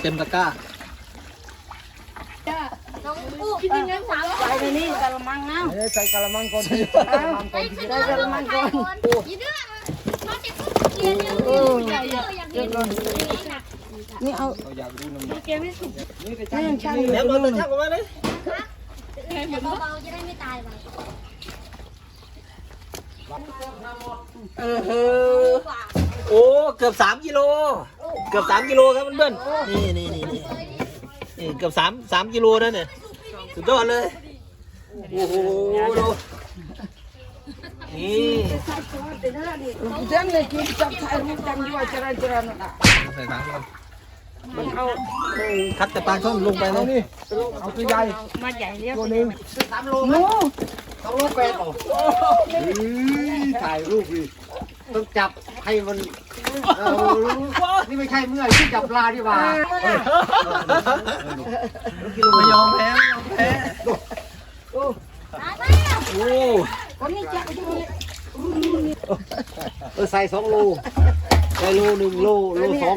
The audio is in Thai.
เต็มตะกร้าน้องอู้กินเงินสามใส่ในนี่กะละมังเอาใส่กะละมังก่อนใส่กระมังก่อนยี่เดือมาเจ็บเกียร์เนี่ยอยากอยากเห็นนี่เอาเราอยากดูน้ำหนักเกียร์ไม่สุกนี่ไปนี่ช่างยังช่างอยู่แล้วมันช่างออกมาเลยเบาๆจะได้ไม่ตายไปเออเออโอ้เกือบสามกิโล เกือบสามกิโลครับเพื่อนๆนี่นี่นี่นี่นี่เกือบสามสามกิโลนั่นเนี่ยสุดยอดเลยโอ้โหดูนี่เดี๋ยวนี่กินจับถ่ายรูปกันด้วยจราจรน่ะใส่ถังก่อนมันเอาคัดแต่ปลาช่อนลงไปเลเอายนี่เอาตัวใหญ่มาใหญ่เรียบตัวนึงหนูต้องลูกแปดออกถ่ายรูปดิต้องจับให้มัน นี่ไม่ใช่เมื่อยที่จับปลาดีกว่าไม่ยอมแพ้ไม่ยอมแพ้ตายไปโอ้คนนี้จับอยู่นี่เออใส่สองโลใส่โลหนึ่งโลโลสอง